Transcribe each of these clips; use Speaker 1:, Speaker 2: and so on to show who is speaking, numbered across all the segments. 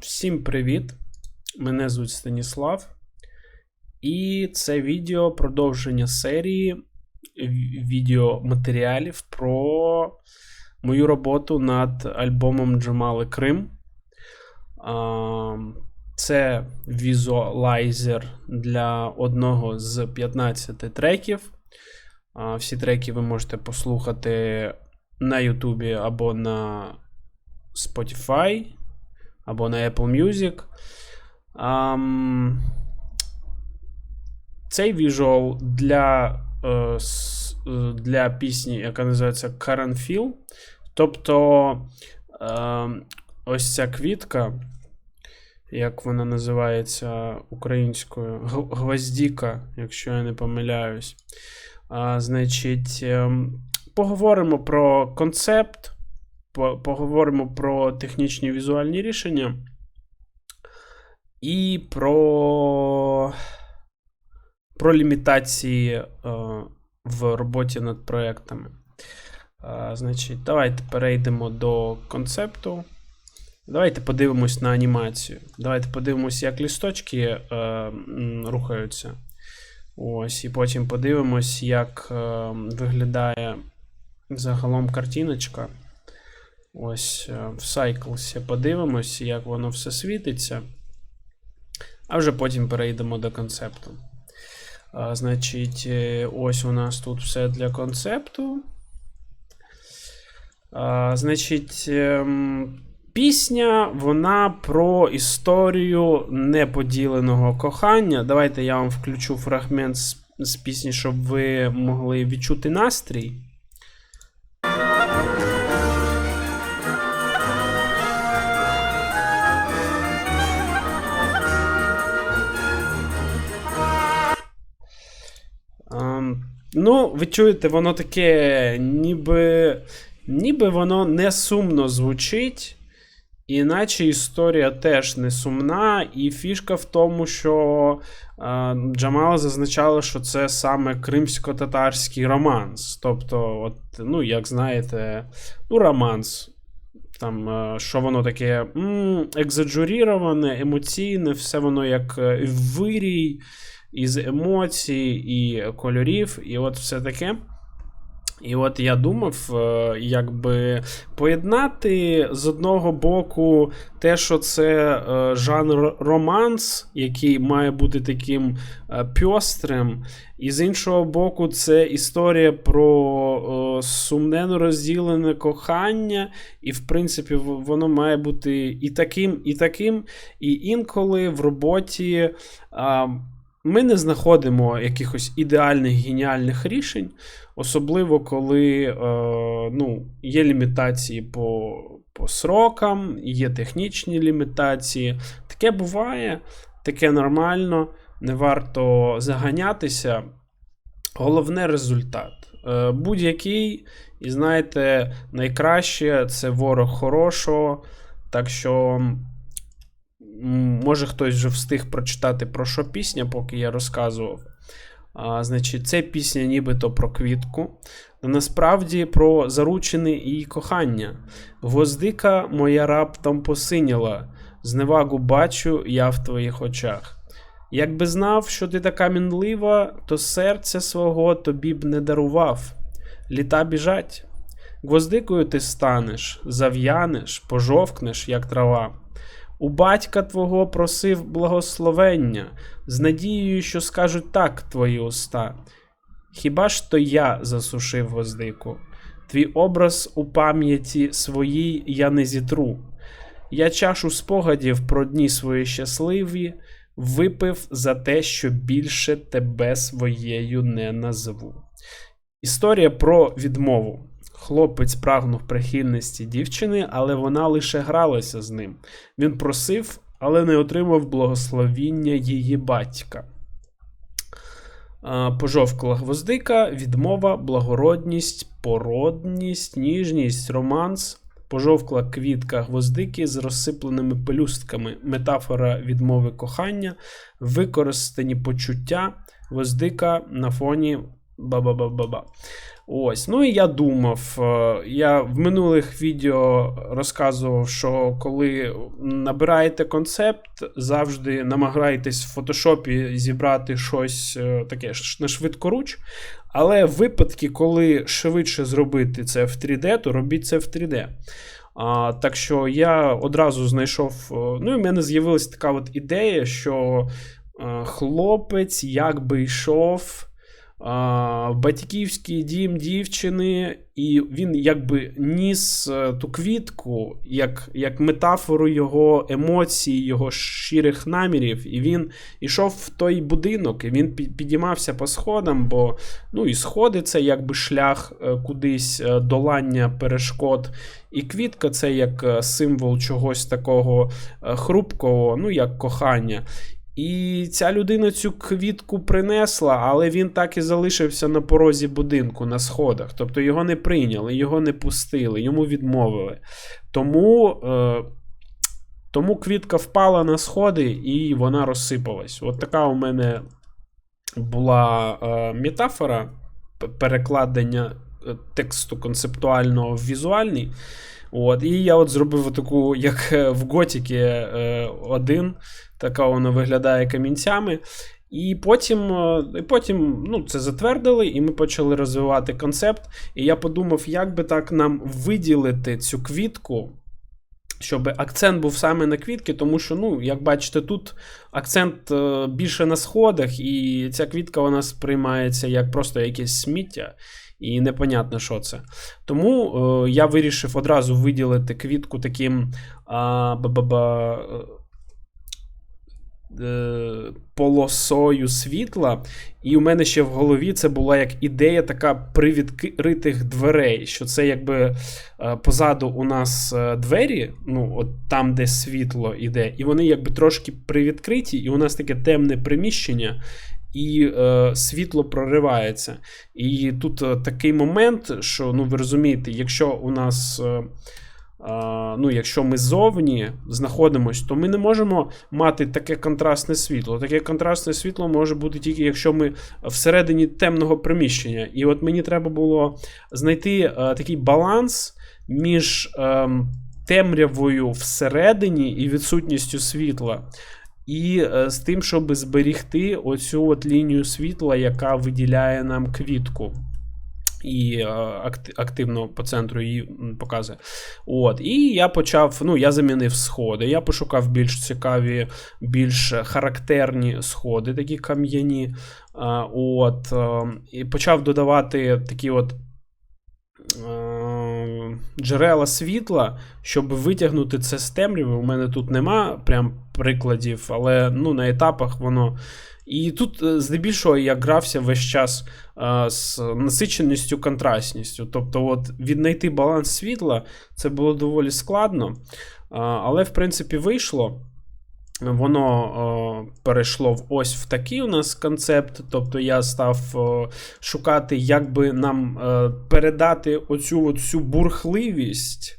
Speaker 1: Всім привіт! Мене звуть Станіслав. І це відео продовження серії відеоматеріалів про мою роботу над альбомом Джамали Крим. Це візуалайзер для одного з 15 треків. Всі треки ви можете послухати на Ютубі або на Spotify, або на Apple Music. Ам, Цей віжуал для, е, е, для пісні, яка називається Current Feel. Тобто е, ось ця квітка, як вона називається українською, гвоздіка, якщо я не помиляюсь. Значить, ем, поговоримо про концепт, поговоримо про технічні візуальні рішення і про, про лімітації е, в роботі над проектами. Е, значить, давайте перейдемо до концепту. Давайте подивимось на анімацію. Давайте подивимось, як лісточки е, рухаються. Ось, і потім подивимось, як е, виглядає загалом картиночка. Ось е, в Cycles подивимось, як воно все світиться. А вже потім перейдемо до концепту. А, значить, е, ось у нас тут все для концепту. А, значить, ем, пісня вона про історію неподіленого кохання. Давайте я вам включу фрагмент з, з пісні, щоб ви могли відчути настрій. Ну, ви чуєте, воно таке, ніби, ніби воно не сумно звучить, іначе історія теж не сумна, і фішка в тому, що е, Джамала зазначала, що це саме кримсько-татарський романс. Тобто, от, ну, як знаєте, ну, романс. Там, е, що воно таке екзаджуріроване, емоційне, все воно як е, вирій із емоцій і кольорів, і от все таке. І от я думав, е, якби поєднати з одного боку те, що це е, жанр романс, який має бути таким е, пьострим, і з іншого боку, це історія про е, сумне розділене кохання, і, в принципі, воно має бути і таким, і таким. І інколи в роботі. Ми не знаходимо якихось ідеальних геніальних рішень, особливо коли е, ну, є лімітації по, по срокам, є технічні лімітації. Таке буває, таке нормально, не варто заганятися. Головне результат. Е, будь-який, і знаєте, найкраще це ворог хорошого. Так що. Може, хтось вже встиг прочитати про що пісня, поки я розказував. А, значить, це пісня нібито про квітку. а Насправді про заручене і кохання. Гвоздика моя раптом посиніла, зневагу бачу я в твоїх очах. Якби знав, що ти така мінлива, то серця свого тобі б не дарував. Літа біжать. Гвоздикою ти станеш, зав'янеш, пожовкнеш, як трава. У батька твого просив благословення, з надією, що скажуть так твої уста. Хіба ж то я засушив гвоздику? Твій образ у пам'яті своїй я не зітру. Я чашу спогадів про дні свої щасливі випив за те, що більше тебе своєю не назву. Історія про відмову. Хлопець прагнув прихильності дівчини, але вона лише гралася з ним. Він просив, але не отримав благословіння її батька. Пожовкла гвоздика, відмова, благородність, породність, ніжність, романс. Пожовкла квітка гвоздики з розсипленими пелюстками, метафора відмови кохання, використані почуття, гвоздика на фоні ба-ба-ба-ба-ба. Ось, ну і я думав. е, Я в минулих відео розказував, що коли набираєте концепт, завжди намагайтесь в фотошопі зібрати щось е, таке на швидкоруч. Але випадки, коли швидше зробити це в 3D, то робіть це в 3D. А, Так що я одразу знайшов. е, Ну, і в мене з'явилася така от ідея, що хлопець якби йшов а, в батьківський дім дівчини, і він якби ніс е, ту квітку як, як метафору його емоцій, його щирих намірів. І він йшов в той будинок, і він підіймався по сходам, бо ну, і сходи це якби шлях е, кудись е, долання перешкод. І квітка це як символ чогось такого хрупкого, ну як кохання. І ця людина цю квітку принесла, але він так і залишився на порозі будинку на сходах. Тобто його не прийняли, його не пустили, йому відмовили. Тому, е, тому квітка впала на сходи і вона розсипалась. От така у мене була е, метафора перекладення е, тексту концептуального в візуальний. От, і я от зробив таку, як е, в Готіки е, один, така вона виглядає камінцями. І потім, е, і потім ну, це затвердили, і ми почали розвивати концепт. І я подумав, як би так нам виділити цю квітку, щоб акцент був саме на квітки, тому що, ну, як бачите, тут акцент е, більше на сходах, і ця квітка вона сприймається як просто якесь сміття. І непонятно, що це. Тому е, я вирішив одразу виділити квітку таким а, полосою світла. І у мене ще в голові це була як ідея така привідкритих дверей, що це якби е, позаду у нас е, двері, ну, от там, де світло іде, і вони якби трошки привідкриті, і у нас таке темне приміщення. І е, світло проривається. І тут е, такий момент, що ну ви розумієте, якщо у нас. Е, е, ну, якщо ми ззовні знаходимося, то ми не можемо мати таке контрастне світло. Таке контрастне світло може бути тільки якщо ми всередині темного приміщення. І от мені треба було знайти е, такий баланс між е, темрявою всередині і відсутністю світла. І е, з тим, щоб зберігти оцю от лінію світла, яка виділяє нам квітку. І е, активно по центру її показує. От. І я почав, ну, я замінив сходи. Я пошукав більш цікаві, більш характерні сходи, такі кам'яні. От, е, і почав додавати такі от. е, Джерела світла, щоб витягнути це з темряви. У мене тут нема прям прикладів, але ну, на етапах воно. І тут, е, здебільшого, я грався весь час е, з насиченістю, контрастністю. Тобто, от віднайти баланс світла це було доволі складно. Е, але, в принципі, вийшло. Воно е, перейшло в ось в такий у нас концепт. Тобто я став е, шукати, як би нам е, передати оцю всю бурхливість.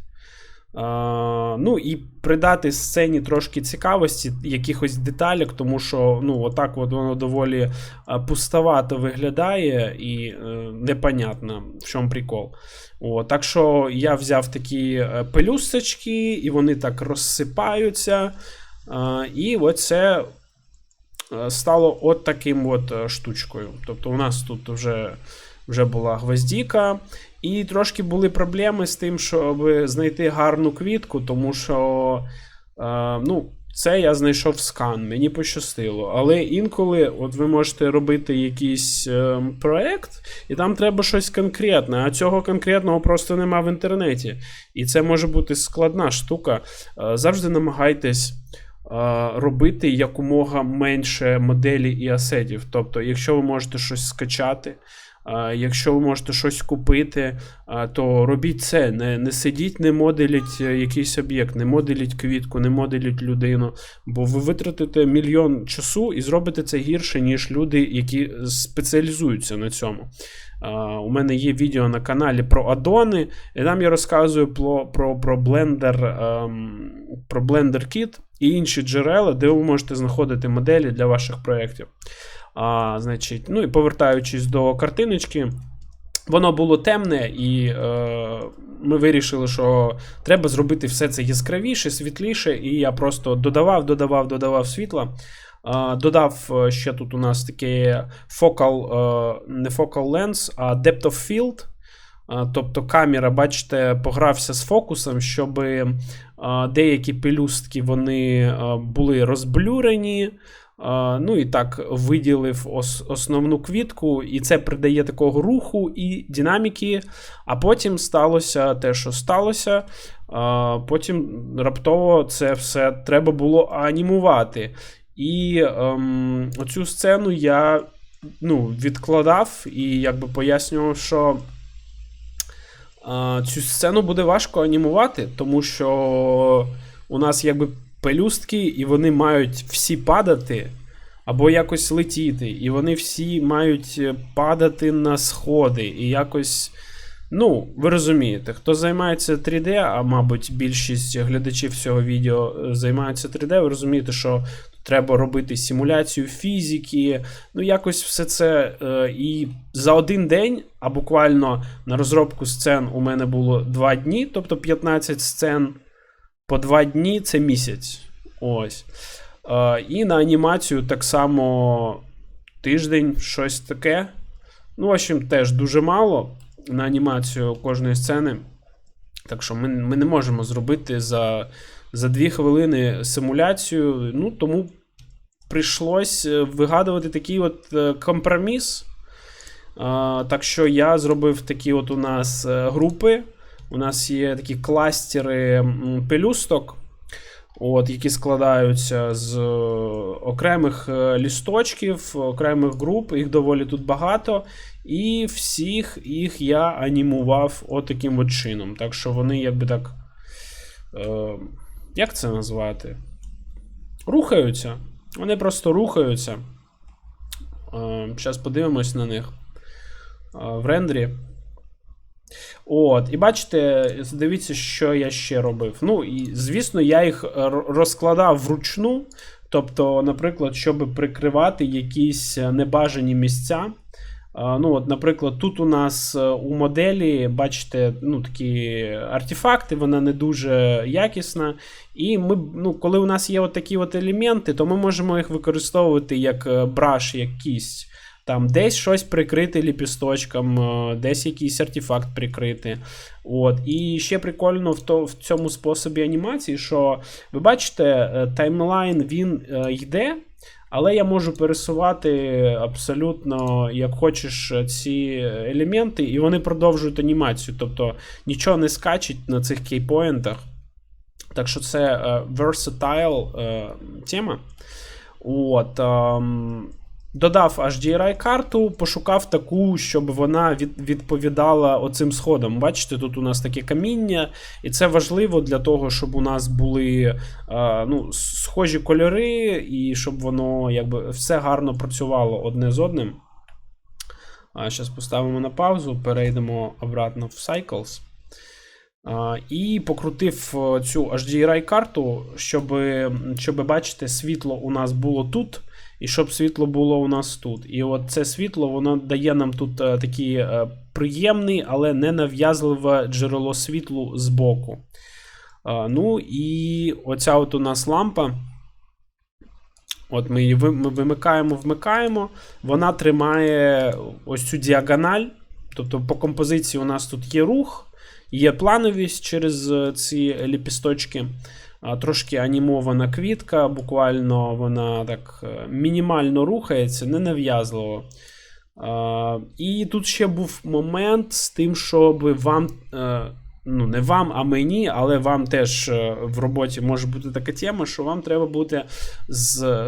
Speaker 1: Ну і придати сцені трошки цікавості, якихось деталек, тому що ну, отак от воно доволі е, пустовато виглядає і е, непонятно, в чому прикол. О, так що я взяв такі е, пелюсточки, і вони так розсипаються. Е, І оце е, стало от таким от штучкою. Тобто, у нас тут вже, вже була гвоздіка. І трошки були проблеми з тим, щоб знайти гарну квітку, тому що е, ну, це я знайшов скан, мені пощастило. Але інколи от ви можете робити якийсь е, проект, і там треба щось конкретне, а цього конкретного просто нема в інтернеті. І це може бути складна штука. Е, завжди намагайтесь. е, Робити якомога менше моделі і асетів. Тобто, якщо ви можете щось скачати, якщо ви можете щось купити, то робіть це. Не, не сидіть, не моделіть е, якийсь об'єкт, не моделіть квітку, не моделіть людину. Бо ви витратите мільйон часу і зробите це гірше, ніж люди, які спеціалізуються на цьому. У мене є відео на каналі про адони, і там я розказую про, про, про Blender, ем, про Blender Kit і інші джерела, де ви можете знаходити моделі для ваших проєктів. А, значить, ну і повертаючись до картиночки. Воно було темне, і е, ми вирішили, що треба зробити все це яскравіше, світліше, і я просто додавав, додавав, додавав світла. Додав е, ще тут у нас таке focal, е, не focal lens, а depth of field. Тобто камера, бачите, погрався з фокусом, щоб деякі пелюстки вони були розблюрені. Ну і так виділив основну квітку, і це придає такого руху і динаміки. А потім сталося те, що сталося. Потім раптово це все треба було анімувати. І ем, оцю сцену я ну, відкладав і якби пояснював, що цю сцену буде важко анімувати, тому що у нас якби пелюстки, і вони мають всі падати або якось летіти, і вони всі мають е, падати на сходи, і якось. Ну, ви розумієте, хто займається 3D, а мабуть, більшість глядачів цього відео е, займаються 3D, ви розумієте, що треба робити симуляцію фізики, ну якось все це. Е, і за один день, а буквально на розробку сцен у мене було 2 дні, тобто 15 сцен по 2 дні це місяць. Ось. Е, і на анімацію так само тиждень, щось таке. Ну, в общем, теж дуже мало на анімацію кожної сцени. Так що ми, ми не можемо зробити за, за 2 хвилини симуляцію. Ну, тому прийшлось е, вигадувати такий от е, компроміс. Так що я зробив такі от у нас е, групи. У нас є такі кластери пелюсток, от, які складаються з е, окремих е, лісточків, окремих груп, їх доволі тут багато. І всіх їх я анімував отаким от чином. Так що вони якби так. Е, як це назвати? Рухаються. Вони просто рухаються. Зараз подивимось на них е, в рендері. От, і бачите, дивіться, що я ще робив. Ну, і звісно, я їх розкладав вручну. Тобто, наприклад, щоб прикривати якісь е, небажані місця. Ну, от, Наприклад, тут у нас е, у моделі, бачите, ну, такі артефакти, вона не дуже якісна. І ми, ну, коли у нас є от такі от елементи, то ми можемо їх використовувати як е, браш, як кість. Там десь щось прикрити ліпісточком, е, десь якийсь артефакт прикрити. От. І ще прикольно в, то, в цьому способі анімації, що ви бачите, таймлайн він йде. Але я можу пересувати абсолютно, як хочеш, ці елементи, і вони продовжують анімацію. Тобто нічого не скачить на цих кейпоінтах. Так що це е, versatile е, тема. От, ем, додав HDRI карту, пошукав таку, щоб вона відповідала оцим сходам. Бачите, тут у нас таке каміння, і це важливо для того, щоб у нас були е, ну, схожі кольори, і щоб воно якби все гарно працювало одне з одним. Зараз поставимо на паузу, перейдемо обратно в Cycles. І покрутив е, цю HDRI карту, щоб, щоб бачите, світло у нас було тут, і щоб світло було у нас тут. І от це світло воно дає нам тут е, такий е, приємний, але не нав'язливе джерело світлу збоку. А, Ну і оця от у нас лампа. От ми її вимикаємо, вмикаємо. Вона тримає ось цю діагональ. Тобто по композиції у нас тут є рух, є плановість через е, ці ліпісточки. Трошки анімована квітка, буквально вона так е, мінімально рухається, не нав'язливо. І тут ще був момент з тим, щоб вам. е, Ну, не вам, а мені, але вам теж е, в роботі може бути така тема, що вам треба буде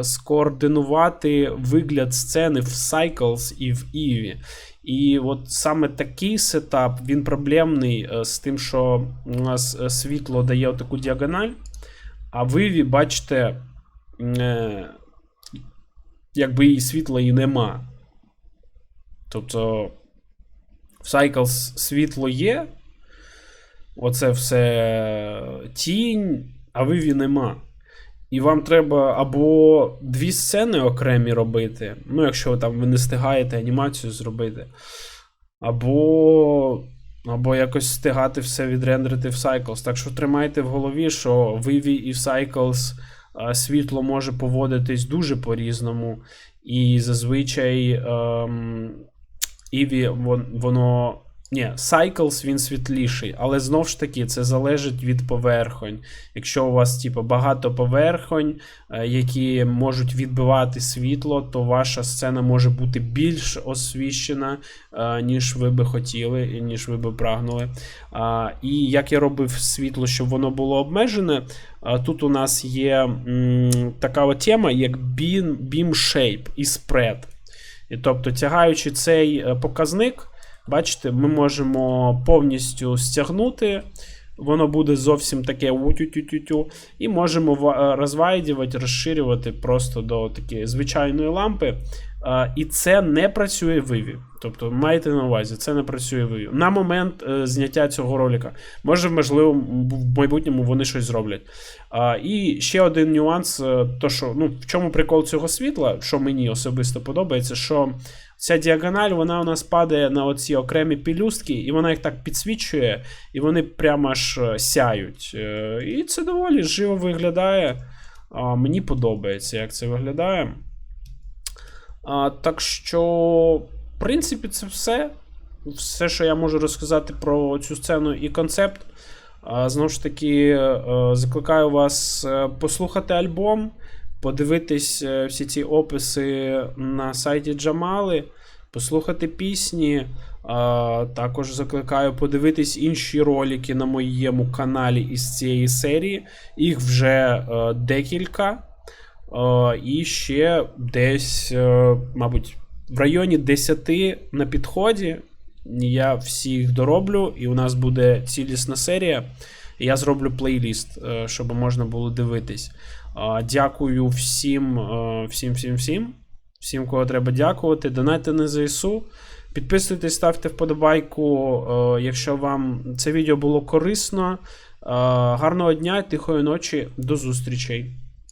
Speaker 1: скоординувати вигляд сцени в Cycles і в Eevee. І от саме такий сетап, він проблемний з тим, що у нас світло дає таку діагональ, а в Eevee, бачите, е, якби і світла і нема. Тобто в Cycles світло є. Оце все тінь, а в Eevee нема. І вам треба або дві сцени окремі робити. Ну, якщо там ви не встигаєте анімацію зробити. або, або якось встигати все відрендерити в Cycles. Так що тримайте в голові, що в і в Cycles е, світло може поводитись дуже по-різному. І зазвичай ем, Eevee, воно. Ні, Cycles він світліший, але знов ж таки це залежить від поверхонь. Якщо у вас типу, багато поверхонь, е, які можуть відбивати світло, то ваша сцена може бути більш освіщена, е, ніж ви би хотіли, ніж ви би прагнули. І як я робив світло, щоб воно було обмежене, тут у нас є така от тема, як beam, shape і spread. І тобто, тягаючи цей е, показник, бачите, ми можемо повністю стягнути. Воно буде зовсім таке утю-тю-тю-тю. І можемо е, розширювати просто до такої звичайної лампи. Е, І це не працює в Vivі. Тобто, майте на увазі, це не працює в Vivі. На момент е, зняття цього ролика. Може, можливо, в майбутньому вони щось зроблять. І ще один нюанс: то що, ну, в чому прикол цього світла, що мені особисто подобається, що ця діагональ вона у нас падає на оці окремі пілюстки, і вона їх так підсвічує, і вони прямо аж е, сяють. Е, І це доволі живо виглядає. Мені подобається, як це виглядає. Так що, в принципі, це все. Все, що я можу розказати про цю сцену і концепт. Знову ж таки, е, закликаю вас послухати альбом, подивитись е, всі ці описи на сайті Джамали, послухати пісні. Також закликаю подивитись інші ролики на моєму каналі із цієї серії. Їх вже е, декілька. Е, І ще десь, мабуть, в районі 10 на підході. Я всі їх дороблю, і у нас буде цілісна серія. Я зроблю плейліст, щоб можна було дивитись. Дякую всім, е, всім, всім, всім. Всім, кого треба дякувати. Донайте на ЗСУ. Підписуйтесь, ставте вподобайку, е, якщо вам це відео було корисно. Е, Гарного дня, тихої ночі, до зустрічей.